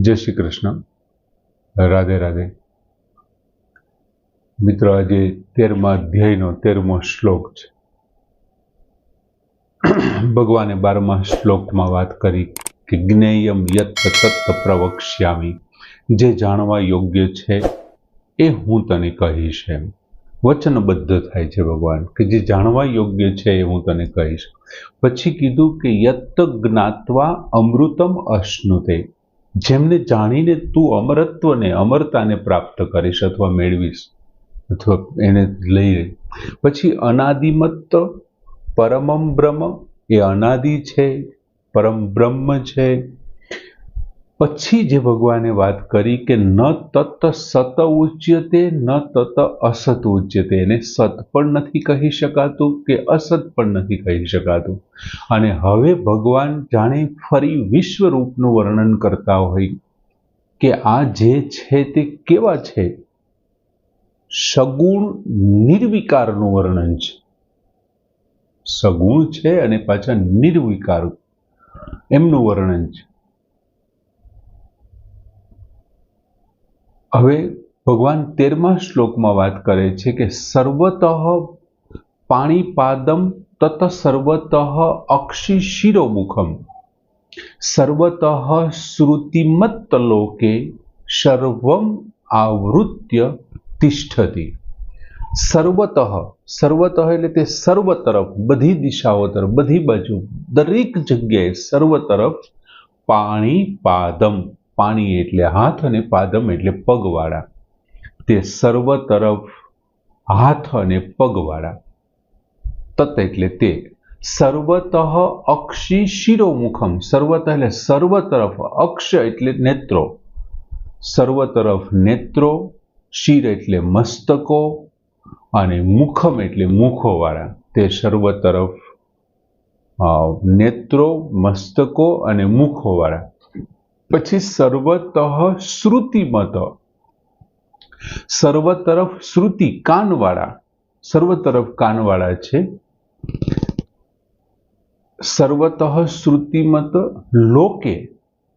જય શ્રી કૃષ્ણ. રાધે રાધે. મિત્રો, આજે તેરમા અધ્યાયનો તેરમો શ્લોક છે. ભગવાને બારમા શ્લોકમાં વાત કરી કે જ્ઞેયમ યત તત્ત પ્રવક્ષ્યામી. જે જાણવા યોગ્ય છે એ હું તને કહીશ એમ. વચનબદ્ધ થાય છે ભગવાન કે જે જાણવા યોગ્ય છે એ હું તને કહીશ. પછી કીધું કે યત જ્ઞાત્વા અમૃતમ અશ્નુતે. જેમને જાણીને તું અમરત્વને અમરતાને પ્રાપ્ત કરીશ અથવા મેળવીશ, અથવા એને લઈ પછી અનાદિમત્ત પરમમ બ્રહ્મ એ અનાદિ છે, પરમ બ્રહ્મ છે પછી જે ભગવાને વાત કરી કે ન તત સત ઉચ્યતે, ન તત અસત ઉચ્યતે. એને સત પણ નથી કહી શકાતું કે અસત પણ નથી કહી શકાતું. અને હવે ભગવાન જાણે ફરી વિશ્વરૂપનું વર્ણન કરતા હોય કે આ જે છે તે કેવા છે? સગુણ નિર્વિકારનું વર્ણન છે. સગુણ છે અને પાછા નિર્વિકાર એમનું વર્ણન છે. હવે ભગવાન તેરમા શ્લોકમાં વાત કરે છે કે સર્વતઃ પાણીપાદમ તત સર્વતઃ અક્ષી શિરોમુખમ. સર્વતઃ શ્રુતિમત્ત લોકે સર્વમ આવૃત્ય તિષ્ઠતી. સર્વતઃ સર્વતઃ એટલે તે સર્વ તરફ બધી દિશાઓ તરફ, બધી બાજુ, દરેક જગ્યાએ સર્વ તરફ પાણી પાદમ પાણી એટલે હાથ અને પાદમ એટલે પગવાળા. તે સર્વ તરફ હાથ અને પગવાળા. તત એટલે તે. સર્વતઃ અક્ષી શિરોમુખમ. સર્વતઃ એટલે સર્વ તરફ અક્ષ એટલે નેત્રો. સર્વ તરફ નેત્રો, શિર એટલે મસ્તકો અને મુખમ એટલે મુખોવાળા. તે સર્વ તરફ નેત્રો, મસ્તકો અને મુખોવાળા. પછી સર્વતઃ શ્રુતિમત સર્વ તરફ શ્રુતિ કાનવાળા. સર્વ તરફ કાનવાળા છે. સર્વતઃ શ્રુતિમત લોકે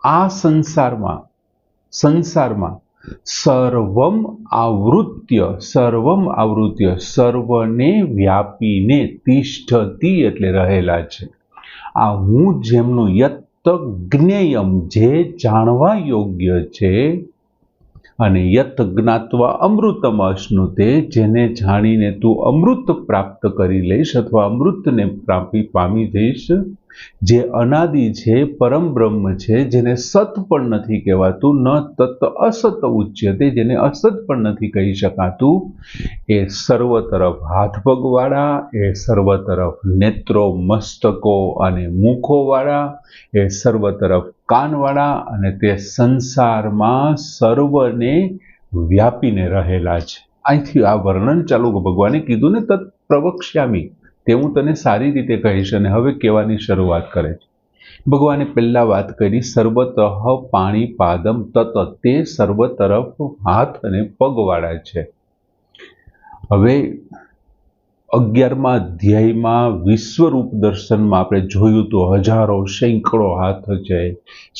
આ સંસારમાં સંસારમાં સર્વમ આવૃત્ય સર્વમ આવૃત્ય, સર્વને વ્યાપીને તિષ્ઠતી એટલે રહેલા છે. આ હું જેમનું યત જ્ઞેયમ જે જાણવા યોગ્ય છે અને યત જ્ઞાત્વા અમૃતમ અશ્નુતે, જેને જાણીને તું અમૃત પ્રાપ્ત કરી લઈશ અથવા અમૃતને પ્રાપી પામી જઈશ જે અનાદિ છે, પરમ બ્રહ્મ છે, જેને સત પણ નથી કહેવાતું, ન તત્ અસત ઉચ્યતે, જેને અસત પણ નથી કહી શકાતું, એ સર્વ તરફ હાથ પગવાળા એ સર્વ તરફ નેત્રો મસ્તકો અને મુખોવાળા, એ સર્વ તરફ કાનવાળા અને તે સંસારમાં સર્વને વ્યાપીને રહેલા છે. અહીંથી આ વર્ણન ચાલુ ભગવાને કીધું ને તત પ્રવક્ષ્યામી તે હું તને સારી રીતે કહીશ અને હવે કહેવાની શરૂઆત કરે છે. ભગવાને પહેલા વાત કરી, સર્વતઃ પાણી પાદમ તત તે સર્વ તરફ હાથ અને પગવાળા છે. હવે અગિયારમા અધ્યાયમાં વિશ્વરૂપ દર્શનમાં આપણે જોયું તો હજારો સેંકડો હાથ છે,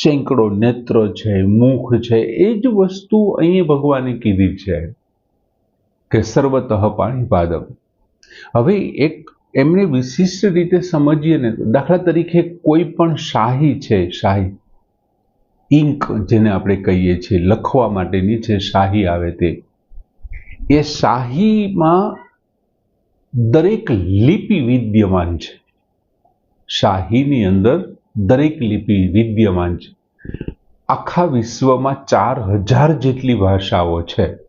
સેંકડો નેત્ર છે, મુખ છે, એ જ વસ્તુ અહીંયા ભગવાને કીધી છે કે સર્વતઃ પાણી પાદમ. હવે એક એમને વિશિષ્ટ રીતે સમજીએ ને દાખલા તરીકે કોઈ પણ શાહી છે, શાહી. ઇંક જેને આપણે કહીએ છીએ, લખવા માટેની જે શાહી આવે તે. એ શાહીમાં દરેક લિપિ વિદ્યમાન છે. શાહીની અંદર દરેક લિપિ વિદ્યમાન છે. આખા વિશ્વમાં ચાર હજાર જેટલી ભાષાઓ છે.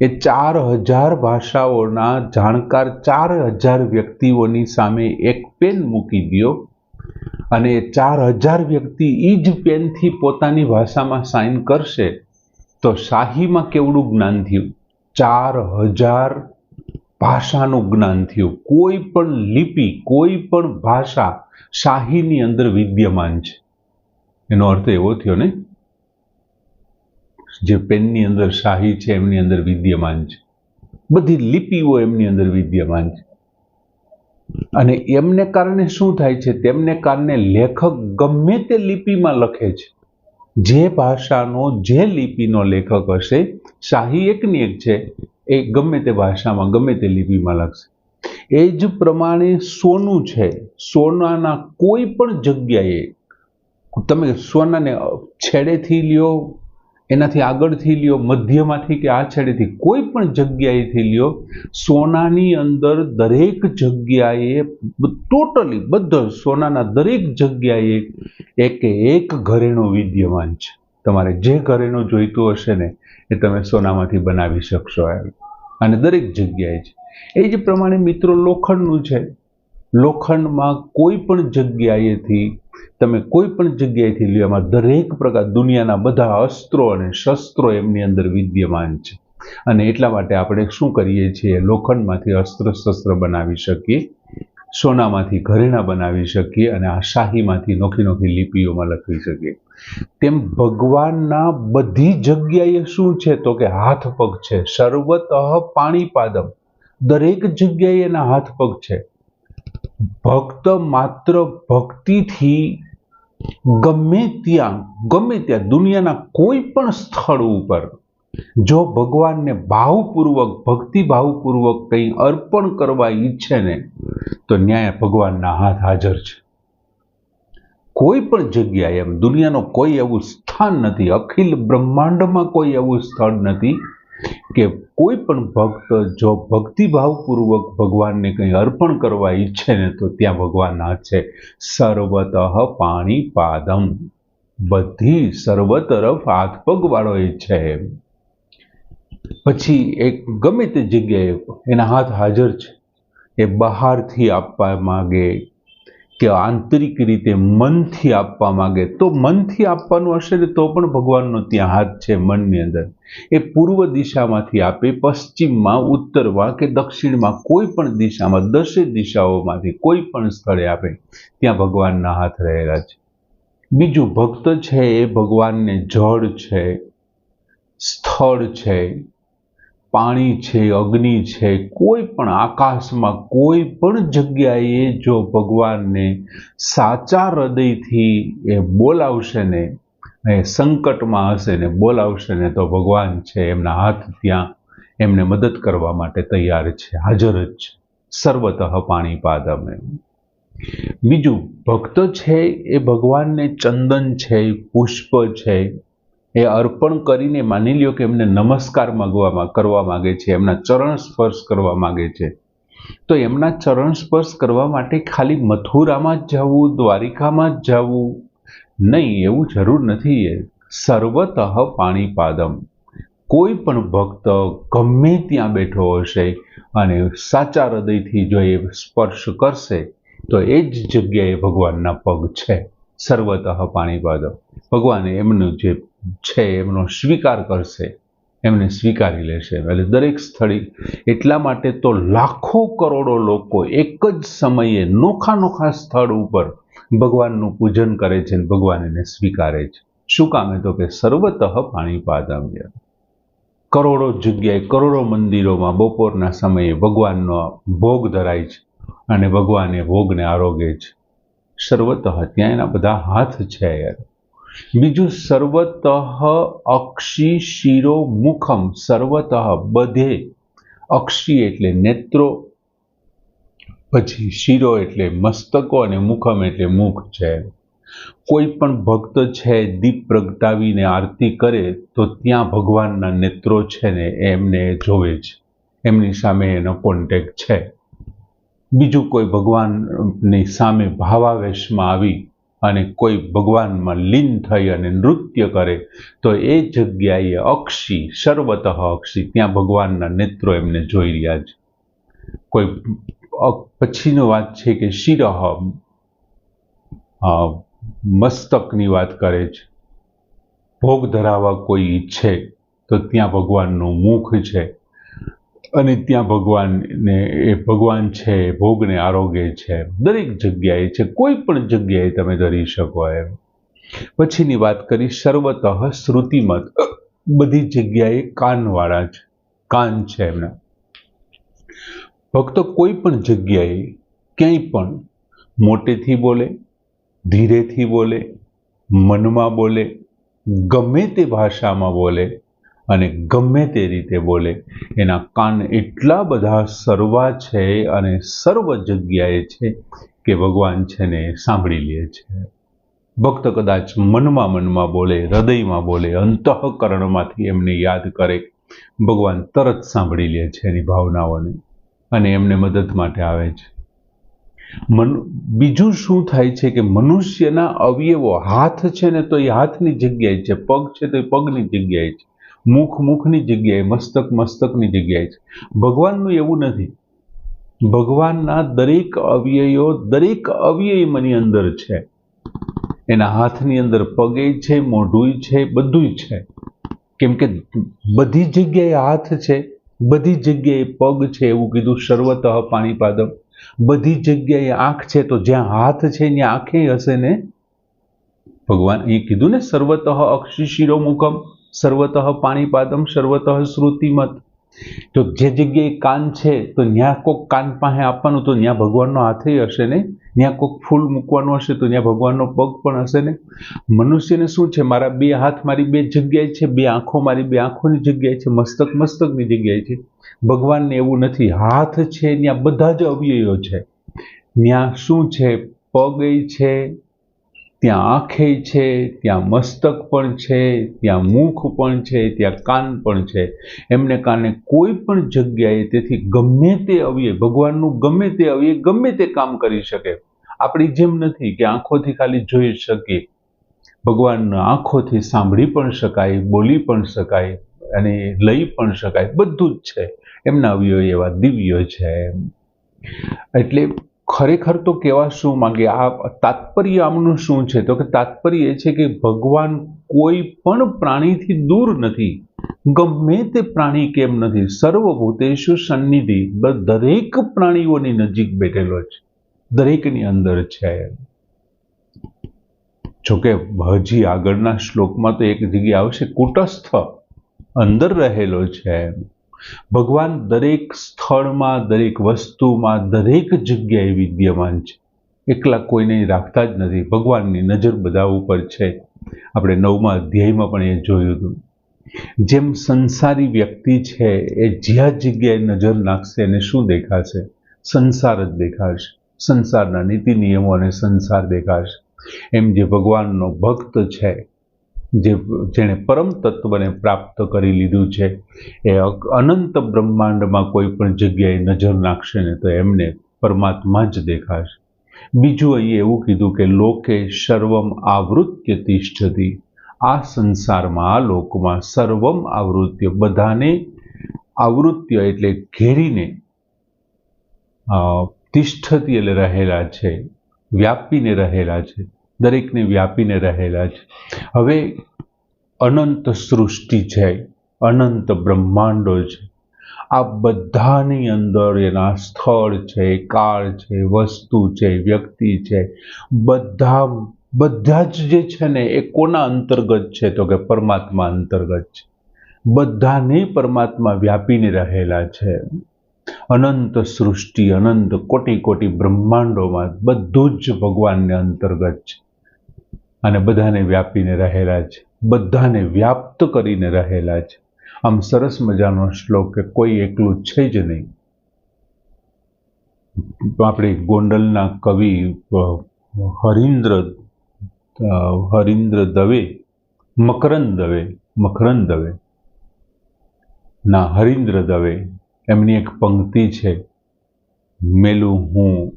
એ ચાર હજાર ભાષાઓના જાણકાર ચાર હજાર વ્યક્તિઓની સામે એક પેન મૂકી દો અને ચાર હજાર વ્યક્તિ એ જ પેનથી પોતાની ભાષામાં સાઇન કરશે તો શાહીમાં કેવડું જ્ઞાન થયું? ચાર હજાર ભાષાનું જ્ઞાન થયું. કોઈ પણ લિપિ, કોઈ પણ ભાષા શાહીની અંદર વિદ્યમાન છે. એનો અર્થ એવો થયો ને જે પેનની અંદર શાહી છે, એમની અંદર વિદ્યમાન છે. બધી લિપિઓ એમની અંદર વિદ્યમાન છે. અને એમને કારણે શું થાય છે? તેમને કારણે લેખક ગમે તે લિપિમાં લખે છે. જે ભાષાનો, જે લિપિનો લેખક હશે, શાહી એકની એક છે, એ ગમે તે ભાષામાં, ગમે તે લિપિમાં લખશે. એ જ પ્રમાણે સોનું છે. સોનાના કોઈ પણ જગ્યાએ, તમે સોનાને છેડેથી લ્યો એનાથી આગળથી લ્યો, મધ્યમાંથી કે આ છેડેથી કોઈ પણ જગ્યાએથી લ્યો, સોનાની અંદર દરેક જગ્યાએ ટોટલી બધા સોનાના દરેક જગ્યાએ એક એક ઘરેણું વિદ્યમાન છે. તમારે જે ઘરેણું જોઈતું હશે ને, એ તમે સોનામાંથી બનાવી શકશો એમ. અને દરેક જગ્યાએ છે એ જ પ્રમાણે મિત્રો લોખંડનું છે. લોખંડમાં કોઈ પણ જગ્યાએથી, તમે કોઈ પણ જગ્યાએથી લ્યો, એમાં દરેક પ્રકાર, દુનિયાના બધા અસ્ત્રો અને શસ્ત્રો એમની અંદર વિદ્યમાન છે. અને એટલા માટે આપણે શું કરીએ છીએ? લોખંડમાંથી અસ્ત્ર શસ્ત્ર બનાવી શકીએ, સોનામાંથી ઘરેણા બનાવી શકીએ અને આ શાહીમાંથી નોખી નોખી લિપિઓમાં લખી શકીએ. તેમ ભગવાનના બધી જગ્યાએ શું છે? તો કે હાથ પગ છે. સર્વતઃ પાણીપાદમ. દરેક જગ્યાએ એના હાથ પગ છે. ભક્ત માત્ર ભક્તિથી ગમે ત્યાં ગમે ત્યાં દુનિયાના કોઈ પણ સ્થળ ઉપર જો ભગવાનને ભાવપૂર્વક ભક્તિભાવપૂર્વક કંઈ અર્પણ કરવા ઈચ્છે ને, તો ન્યાય ભગવાનના હાથ હાજર છે. કોઈ પણ જગ્યાએ એમ, દુનિયાનો કોઈ એવું સ્થાન નથી, અખિલ બ્રહ્માંડમાં કોઈ એવું સ્થળ નથી કે કોઈ પણ ભક્ત જો ભક્તિભાવપૂર્વક ભગવાનને કંઈ અર્પણ કરવા ઈચ્છે ને તો ત્યાં ભગવાન છે. સર્વતઃ પાણી પાદમ બધી સર્વ તરફ હાથ પગવાળો છે. પછી એક ગમે તે જગ્યાએ એના હાથ હાજર છે. એ બહારથી આપવા માગે કે આંતરિક રીતે મનથી આપવા માંગે. તો મનથી આપવાનું હશે ને તો પણ ભગવાનનો ત્યાં હાથ છે મનની અંદર. એ પૂર્વ દિશામાંથી આપે, પશ્ચિમમાં, ઉત્તરમાં કે દક્ષિણમાં કોઈ પણ દિશામાં, દસે દિશાઓમાંથી કોઈ પણ સ્થળે આપે, ત્યાં ભગવાનના હાથ રહેલા છે. બીજું ભક્ત છે એ ભગવાનને જળ છે, સ્થળ છે પાણી છે, અગ્નિ છે, કોઈ પણ આકાશમાં કોઈ પણ જગ્યાએ જો ભગવાનને સાચા હૃદયથી એ બોલાવશે ને એ સંકટમાં હશે ને, બોલાવશે ને, તો ભગવાન છે, એમના હાથ ત્યાં એમને મદદ કરવા માટે તૈયાર છે, હાજર જ છે. સર્વતઃ પાણી પાદમે બીજું, ભક્ત છે એ ભગવાનને ચંદન છે, પુષ્પ છે એ અર્પણ કરીને માની લ્યો કે એમને નમસ્કાર માગવામાં, કરવા માગે છે, એમના ચરણ સ્પર્શ કરવા માગે છે. તો એમના ચરણ સ્પર્શ કરવા માટે ખાલી મથુરામાં જ જવું, દ્વારિકામાં જ જવું? નહીં, એવું જરૂર નથી એ. સર્વતઃ પાણીપાદમ. કોઈ પણ ભક્ત ગમે ત્યાં બેઠો હશે અને સાચા હૃદયથી જો એ સ્પર્શ કરશે, તો એ જ જગ્યાએ ભગવાનના પગ છે. સર્વતઃ પાણીપાદમ. ભગવાન એમનું જે છે, એમનો સ્વીકાર કરશે, એમને સ્વીકારી લેશે. એટલે દરેક સ્થળે એટલા માટે તો લાખો કરોડો લોકો એક જ સમયે નોખા નોખા સ્થળ ઉપર ભગવાનનું પૂજન કરે છે અને ભગવાન એને સ્વીકારે છે. શું કામે? તો કે સર્વતઃ પાણી પાદમ્ય કરોડો જગ્યાએ, કરોડો મંદિરોમાં બપોરના સમયે ભગવાનનો ભોગ ધરાય છે અને ભગવાન એ ભોગને આરોગે છે. સર્વતઃ ત્યાં એના બધા હાથ છે યાર. બીજું સર્વતઃ અક્ષી શિરો મુખમ, સર્વતઃ બધે. અક્ષી એટલે નેત્રો, પછી શિરો એટલે મસ્તકો અને મુખમ એટલે મુખ છે. કોઈ પણ ભક્ત છે, દીપ પ્રગટાવીને આરતી કરે, તો ત્યાં ભગવાનના નેત્રો છે ને એમને જોવે છે. એમની સામે એનો કોન્ટેક્ટ છે. બીજું કોઈ ભગવાનની સામે ભાવાવેશમાં આવી અને કોઈ ભગવાનમાં લીન થઈ અને નૃત્ય કરે, તો એ જગ્યાએ અક્ષી, સર્વતઃ અક્ષી, ત્યાં ભગવાનના નેત્રો એમને જોઈ રહ્યા છે. કોઈ પછીનો વાત છે કે શિરહ મસ્તકની વાત કરે છે. ભોગ ધરાવવા કોઈ ઈચ્છે, તો ત્યાં ભગવાનનું મુખ છે. અને ત્યાં ભગવાનને એ ભગવાન છે, ભોગને આરોગ્ય છે, દરેક જગ્યાએ છે, કોઈ પણ જગ્યાએ તમે ધરી શકો એમ. પછીની વાત કરી સર્વતઃ શ્રુતિમત. બધી જગ્યાએ કાનવાળા છે કાન છે એમના. ભક્તો કોઈ પણ જગ્યાએ ક્યાંય પણ મોટેથી બોલે, ધીરેથી બોલે, મનમાં બોલે, ગમે તે ભાષામાં બોલે અને ગમે તે રીતે બોલે. એના કાન એટલા બધા સર્વા છે અને સર્વ જગ્યાએ છે કે ભગવાન છે ને સાંભળી લે છે. ભક્ત કદાચ મનમાં મનમાં બોલે, હૃદયમાં બોલે, અંતઃકરણમાંથી એમને યાદ કરે. ભગવાન તરત સાંભળી લે છે એની ભાવનાઓને અને એમને મદદ માટે આવે છે. મન, બીજું શું થાય છે કે મનુષ્યના અવયવો હાથ છે ને તો એ હાથની જગ્યાએ છે, પગ છે તો એ પગની જગ્યાએ છે. મુખ મુખની જગ્યાએ, મસ્તક મસ્તકની જગ્યાએ છે. ભગવાનનું એવું નથી. ભગવાનના દરેક અવયવો, દરેક અવયવની અંદર છે. એના હાથની અંદર પગે છે, મોઢું છે, બધું છે. કેમ કે બધી જગ્યાએ હાથ છે, બધી જગ્યાએ પગ છે એવું કીધું સર્વતઃ પાણીપાદમ. બધી જગ્યાએ આંખ છે તો જ્યાં હાથ છે ત્યાં આંખે હશે ને? ભગવાન એ કીધું ને સર્વતઃ અક્ષિશિરો મુખમ સર્વતઃ પાણીપાદમ, સર્વતઃ શ્રુતિમત. તો જે જગ્યાએ કાન છે, તો ત્યાં કોક કાન પાસે આપવાનું, તો ત્યાં ભગવાનનો હાથે હશે ને? ત્યાં કોક ફૂલ મૂકવાનું હશે, તો ત્યાં ભગવાનનો પગ પણ હશે ને? મનુષ્યને શું છે, મારા બે હાથ, મારી બે જગ્યાએ છે, બે આંખો, મારી બે આંખોની જગ્યાએ છે, મસ્તક મસ્તકની જગ્યાએ છે. ભગવાનને એવું નથી, હાથ છે ત્યાં બધા જ અવયવો છે. ત્યાં શું છે, પગ છે ત્યાં આંખે છે, ત્યાં મસ્તક પણ છે, ત્યાં મુખ પણ છે, ત્યાં કાન પણ છે. એમને કારણે કોઈ પણ જગ્યાએ તેથી ગમે તે અવયે ભગવાનનું ગમે તે અવયે ગમે તે કામ કરી શકે. આપણી જેમ નથી કે આંખોથી ખાલી જોઈ શકીએ. ભગવાનના આંખોથી સાંભળી પણ શકાય, બોલી પણ શકાય અને લઈ પણ શકાય. બધું જ છે. એમના અવયવ એવા દિવ્ય છે. એટલે ખરેખર તો કહેવા શું માંગે? આ તાત્પર્ય આમનું શું છે? તો કે તાત્પર્ય એ છે કે ભગવાન કોઈ પણ પ્રાણીથી દૂર નથી. ગમે તે પ્રાણી કેમ નથી. સર્વભૂતેશુ સન્નિધિ. દરેક પ્રાણીઓની નજીક બેઠેલો છે. દરેકની અંદર છે જોકે હજી આગળના શ્લોકમાં તો એક જગ્યાએ આવશે, કુટસ્થ અંદર રહેલો છે ભગવાન દરેક સ્થળમાં, દરેક વસ્તુમાં, દરેક જગ્યાએ વિદ્યમાન છે. એકલા કોઈને રાખતા જ નથી. ભગવાનની નજર બધા ઉપર છે. આપણે નવમા અધ્યાયમાં પણ એ જોયું હતું. જેમ સંસારી વ્યક્તિ છે, એ જ્યાં જગ્યાએ નજર નાખશે એને શું દેખાશે? સંસાર જ દેખાશે. સંસારના નીતિ નિયમો અને સંસાર દેખાશે. એમ જે ભગવાનનો ભક્ત છે જે જેણે પરમ તત્વને પ્રાપ્ત કરી લીધું છે, એ અનંત બ્રહ્માંડમાં કોઈ પણ જગ્યાએ નજર નાખશે ને તો એમને પરમાત્મા જ દેખાશે. બીજું અહીં એવું કીધું કે લોકે સર્વમ આવૃત્ય તિષ્ઠતી આ સંસારમાં, આ લોકમાં સર્વમ આવૃત્ય, બધાને આવૃત્ય એટલે ઘેરીને તિષ્ઠતી એટલે રહેલા છે, વ્યાપીને રહેલા છે. દરેકને વ્યાપીને રહેલા છે. હવે અનંત સૃષ્ટિ છે, અનંત બ્રહ્માંડો છે. આ બધાની અંદર એના સ્થળ છે, કાળ છે, વસ્તુ છે, વ્યક્તિ છે. બધા બધા જ જે છે ને એ કોના અંતર્ગત છે તો કે પરમાત્મા અંતર્ગત છે. બધાને પરમાત્મા વ્યાપીને રહેલા છે. અનંત સૃષ્ટિ, અનંત કોટી કોટી બ્રહ્માંડોમાં બધું જ ભગવાનને અંતર્ગત છે. અને બધાને વ્યાપીને રહેલા છે બધાને વ્યાપ્ત કરીને રહેલા છે આમ સરસ મજાનો શ્લોક કે કોઈ એકલું છે જ નહીં. આપણે ગોંડલના કવિ હરિન્દ્ર હરિન્દ્ર દવે, મકરંદ દવે મકરંદ દવે. ના, હરિન્દ્ર દવે. એમની એક પંક્તિ છે, મેલું હું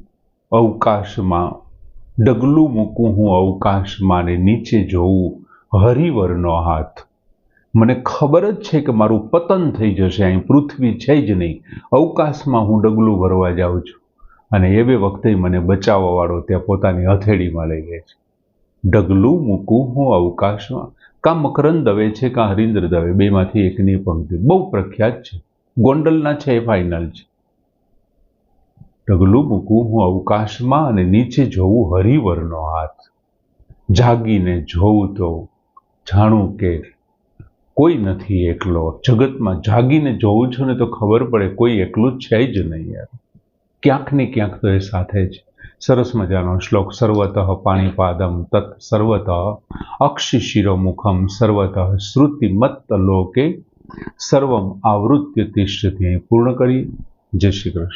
અવકાશમાં ડગલું મૂકું હું અવકાશમાં ને નીચે જોઉં, હરિવરનો હાથ. મને ખબર જ છે કે મારું પતન થઈ જશે, અહીં પૃથ્વી છે જ નહીં. અવકાશમાં હું ડગલું ભરવા જાઉં છું અને એવે વખતે મને બચાવવાવાળો ત્યાં પોતાની હથેળીમાં લઈ લે છે. ડગલું મૂકું હું અવકાશમાં. કાં મકરંદ દવે છે, કાં હરિન્દ્ર દવે, બેમાંથી એકની પંક્તિ. બહુ પ્રખ્યાત છે. ગોંડલના છે, એ ફાઇનલ છે. ડગલું મૂકું હું અવકાશમાં અને નીચે જોઉં હરિવરનો હાથ. જાગીને જોઉં તો જાણું કે કોઈ નથી એકલો. જગતમાં જાગીને જોઉં છું ને તો ખબર પડે કોઈ એકલું છે જ નહીં યાર. ક્યાંક ને ક્યાંક તો એ સાથે જ. સરસ મજાનો શ્લોક. સર્વતઃ પાણીપાદમ તત સર્વતઃ સર્વત સર્વતઃ શ્રુતિમત્ત લોકે સર્વમ આવૃત્ય તિષ્ઠથી પૂર્ણ કરી જય શ્રી કૃષ્ણ.